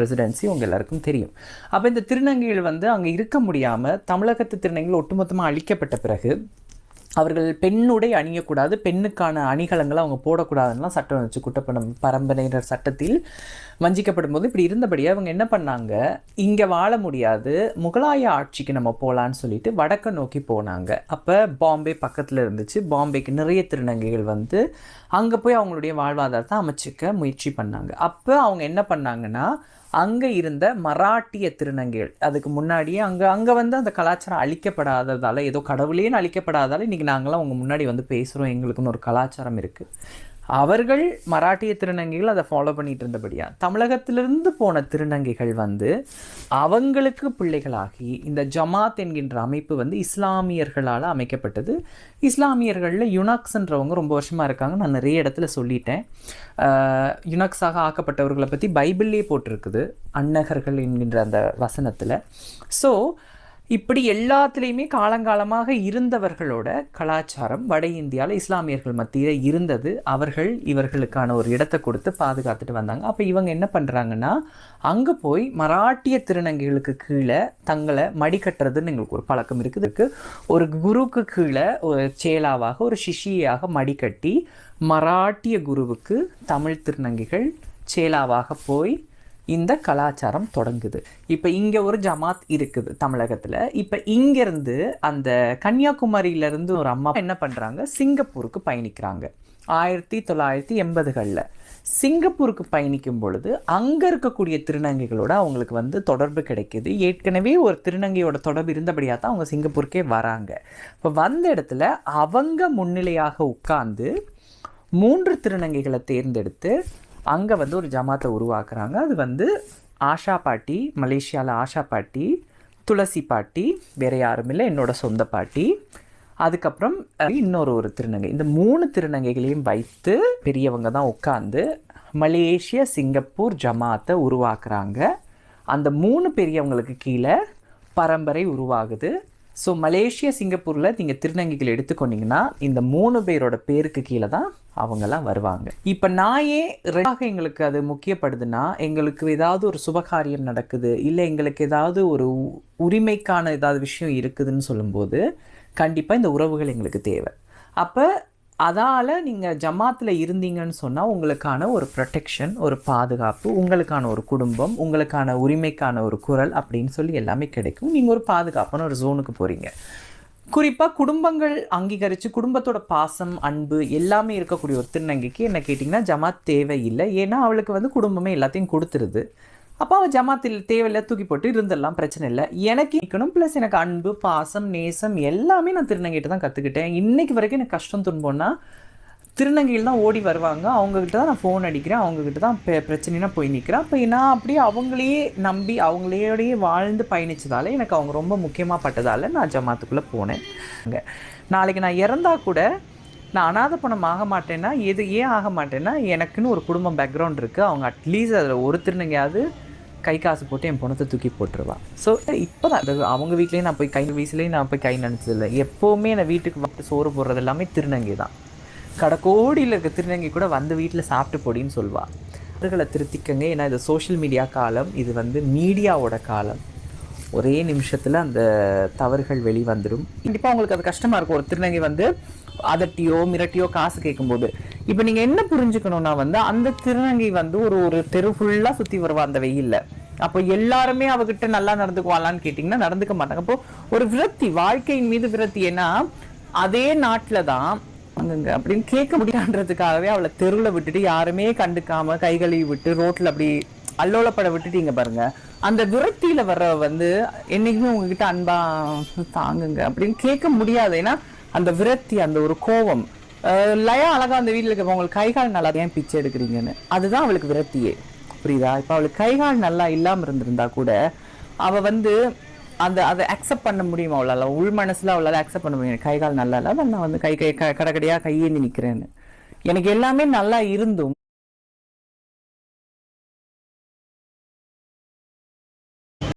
Presidency உங்கள் எல்லாருக்கும் தெரியும். அப்போ இந்த திருநங்கைகள் வந்து அங்கே இருக்க முடியாமல் தமிழகத்து திருநங்கைகள் ஒட்டுமொத்தமாக அழிக்கப்பட்ட பிறகு அவர்கள் பெண்ணுடை அணியக்கூடாது பெண்ணுக்கான அணிகலங்களை அவங்க போடக்கூடாதுன்னா சட்டம் வச்சு குட்டப்பணம் பரம்பரையினர் சட்டத்தில் வஞ்சிக்கப்படும் போது இப்படி இருந்தபடியே அவங்க என்ன பண்ணாங்க? இங்கே வாழ முடியாது முகலாய ஆட்சிக்கு நம்ம போகலான்னு சொல்லிட்டு வடக்க நோக்கி போனாங்க. அப்போ பாம்பே பக்கத்தில் இருந்துச்சு. பாம்பேக்கு நிறைய திருநங்கைகள் வந்து அங்கே போய் அவங்களுடைய வாழ்வாதாரத்தை அமைச்சிக்க முயற்சி பண்ணாங்க. அப்போ அவங்க என்ன பண்ணாங்கன்னா அங்கே இருந்த மராட்டிய திருநங்கைகள். அதுக்கு முன்னாடியே அங்கே அங்கே வந்து அந்த கலாச்சாரம் அழிக்கப்படாததால் ஏதோ கடவுளேன்னு அழிக்கப்படாதால் இன்றைக்கி நாங்களாம் உங்கள் முன்னாடி வந்து பேசுகிறோம் எங்களுக்குன்னு ஒரு கலாச்சாரம் இருக்குது அவர்கள் மராட்டிய திருநங்கைகள் அதை ஃபாலோ பண்ணிட்டு இருந்தபடியா தமிழகத்திலிருந்து போன திருநங்கைகள் வந்து அவங்களுக்கு பிள்ளைகளாகி இந்த ஜமாத் என்கின்ற அமைப்பு வந்து இஸ்லாமியர்களால் அமைக்கப்பட்டது. இஸ்லாமியர்களில் யுனாக்ஸ்ன்றவங்க ரொம்ப வருஷமாக இருக்காங்க. நான் நிறைய இடத்துல சொல்லிட்டேன். யுனாக்ஸாக ஆக்கப்பட்டவர்களை பற்றி பைபிள்லேயே போட்டிருக்குது அன்னகர்கள் என்கின்ற அந்த வசனத்தில். ஸோ இப்படி எல்லாத்துலேயுமே காலங்காலமாக இருந்தவர்களோட கலாச்சாரம் வட இந்தியாவில் இஸ்லாமியர்கள் மத்தியில் இருந்தது. அவர்கள் இவர்களுக்கான ஒரு இடத்தை கொடுத்து பாதுகாத்துட்டு வந்தாங்க. அப்போ இவங்க என்ன பண்ணுறாங்கன்னா அங்கே போய் மராட்டிய திருநங்கைகளுக்கு கீழே தங்களை மடிக்கட்டுறதுன்னு எங்களுக்கு ஒரு பழக்கம் இருக்குது. இதுக்கு ஒரு குருவுக்கு கீழே ஒரு சேலாவாக ஒரு சிஷியாக மடிக்கட்டி மராட்டிய குருவுக்கு தமிழ் திருநங்கைகள் சேலாவாக போய் இந்த கலாச்சாரம் தொடங்குது. இப்போ இங்கே ஒரு ஜமாத் இருக்குது தமிழகத்தில். இப்போ இங்கேருந்து அந்த கன்னியாகுமரியிலேருந்து ஒரு அம்மா என்ன பண்ணுறாங்க சிங்கப்பூருக்கு பயணிக்கிறாங்க. ஆயிரத்தி தொள்ளாயிரத்தி எண்பதுகளில். சிங்கப்பூருக்கு பயணிக்கும் பொழுது அங்கே இருக்கக்கூடிய திருநங்கைகளோட அவங்களுக்கு வந்து தொடர்பு கிடைக்குது. ஏற்கனவே ஒரு திருநங்கையோட தொடர்பு இருந்தபடியாக தான் அவங்க சிங்கப்பூருக்கே வராங்க. இப்போ வந்த இடத்துல அவங்க முன்னிலையாக உட்கார்ந்து மூன்று திருநங்கைகளை தேர்ந்தெடுத்து அங்கே வந்து ஒரு ஜமாத்தை உருவாக்குறாங்க. அது வந்து ஆஷா பாட்டி மலேசியாவில் ஆஷா பாட்டி துளசி பாட்டி வேறு யாரும் இல்லை என்னோட சொந்த பாட்டி. அதுக்கப்புறம் இன்னொரு ஒரு திருநங்கை. இந்த மூணு திருநங்கைகளையும் வைத்து பெரியவங்க தான் உட்காந்து மலேசிய சிங்கப்பூர் ஜமாத்தை உருவாக்குறாங்க. அந்த மூணு பெரியவங்களுக்கு கீழே பரம்பரை உருவாகுது. ஸோ மலேசியா சிங்கப்பூரில் நீங்கள் திருநங்கைகள் எடுத்துக்கொண்டீங்கன்னா இந்த மூணு பேரோட பேருக்கு கீழே தான் அவங்கெல்லாம் வருவாங்க. இப்போ நான் ஏன் ரெண்டாக எங்களுக்கு அது முக்கியப்படுதுன்னா எங்களுக்கு ஏதாவது ஒரு சுபகாரியம் நடக்குது இல்லை எங்களுக்கு ஏதாவது ஒரு உ- உரிமைக்கான ஏதாவது விஷயம் இருக்குதுன்னு சொல்லும்போது கண்டிப்பாக இந்த உறவுகள் எங்களுக்கு தேவை. அப்போ அதால் நீங்கள் ஜமாத்தில் இருந்தீங்கன்னு சொன்னால் உங்களுக்கான ஒரு ப்ரொடெக்ஷன் ஒரு பாதுகாப்பு உங்களுக்கான ஒரு குடும்பம் உங்களுக்கான உரிமைக்கான ஒரு குரல் அப்படின்னு சொல்லி எல்லாமே கிடைக்கும். நீங்கள் ஒரு பாதுகாப்பான ஒரு ஜோனுக்கு போகிறீங்க குறிப்பாக குடும்பங்கள் அங்கீகரித்து குடும்பத்தோட பாசம் அன்பு எல்லாமே இருக்கக்கூடிய ஒரு திருநங்கைக்கு என்ன கேட்டிங்கன்னா ஜமாத் தேவையில்லை. ஏன்னா அவளுக்கு வந்து குடும்பமே எல்லாத்தையும் கொடுத்துருது. அப்போ அவள் ஜமாத்தில் தேவையில்ல தூக்கி போட்டு இருந்துடலாம் பிரச்சனை இல்லை. எனக்கு இருக்கணும் ப்ளஸ் எனக்கு அன்பு பாசம் நேசம் எல்லாமே நான் திருநங்கைகிட்ட தான் கற்றுக்கிட்டேன் இன்றைக்கு வரைக்கும் எனக்கு கஷ்டம் துன்பம்னா திருநங்கையில் தான் ஓடி வருவாங்க. அவங்கக்கிட்ட தான் நான் ஃபோன் அடிக்கிறேன். அவங்கக்கிட்ட தான் பெ பிரச்சனைனா போய் நிற்கிறேன் அப்போ நான் அப்படியே அவங்களையே நம்பி அவங்களையோடையே வாழ்ந்து பயணித்ததால் எனக்கு அவங்க ரொம்ப முக்கியமாக பட்டதால் நான் ஜமாத்துக்குள்ளே போனேன். அங்கே நாளைக்கு நான் இறந்தா கூட நான் அனாதை பணம் ஆக மாட்டேன்னா எது ஏன் ஆக மாட்டேன்னா எனக்குன்னு ஒரு குடும்பம் பேக்ரவுண்ட் இருக்குது அவங்க அட்லீஸ்ட் அதில் ஒரு திருநங்கையாவது கை காசு போட்டு என் பணத்தை தூக்கி போட்டுருவா. ஸோ இப்போ தான் அது அவங்க வீட்லேயும் நான் போய் கை வயசுலேயும் நான் போய் கை நினச்சதில்லை. எப்போவுமே நான் வீட்டுக்கு வந்து சோறு போடுறது எல்லாமே திருநங்கை தான். கடக்கோடியில் இருக்க திருநங்கை கூட வந்து வீட்டில் சாப்பிட்டு போடின்னு சொல்வா. அவர்களை திருத்திக்கங்க. ஏன்னா இது சோஷியல் மீடியா காலம். இது வந்து மீடியாவோட காலம். ஒரே நிமிஷத்தில் அந்த தவறுகள் வெளிவந்துடும் கண்டிப்பாக உங்களுக்கு அது கஷ்டமாக இருக்கும். ஒரு திருநங்கை வந்து அதட்டியோ மிரட்டியோ காசு கேட்கும்போது. இப்போ நீங்கள் என்ன புரிஞ்சுக்கணும்னா வந்து அந்த திருநங்கை வந்து ஒரு ஒரு தெரு ஃபுல்லாக சுற்றி வருவா அந்த வெயிலில். அப்போ எல்லாருமே அவகிட்ட நல்லா நடந்துக்குவாளான்னு கேட்டிங்கன்னா நடந்துக்க மாட்டாங்க. அப்போ ஒரு விரத்தி வாழ்க்கையின் மீது விரத்தி ஏன்னா அதே நாட்டில் தான் அங்கங்க அப்படின்னு கேட்க முடியான்றதுக்காகவே அவளை தெருவில் விட்டுட்டு யாருமே கண்டுக்காம கை கழுவி விட்டு ரோட்டில் அப்படி அல்லோலப்பட விட்டுட்டீங்க பாருங்க. அந்த விரக்தியில வர்ற வந்து என்னைக்குமே உங்ககிட்ட அன்பா தாங்குங்க அப்படின்னு கேட்க முடியாது. ஏன்னா அந்த விரக்தி அந்த ஒரு கோபம் லயா அழகாக அந்த வீட்டில் இருக்கவங்களுக்கு கை கால் நல்லா ஏன் பிச்சை எடுக்கிறீங்கன்னு? அதுதான் அவளுக்கு விரக்தியே. புரியுதா? இப்போ அவளுக்கு கை கால் நல்லா இல்லாமல் இருந்திருந்தா கூட அவள் வந்து அந்த அதை அக்செப்ட் பண்ண முடியுமா அவளால? உள் மனசில் அவளால் அக்செப்ட் பண்ண முடியும்? கை கால் நல்லா இல்லை நான் வந்து கை கை க- கடகடையா கையேந்தி நிற்கிறேன்னு எனக்கு எல்லாமே நல்லா இருந்தும்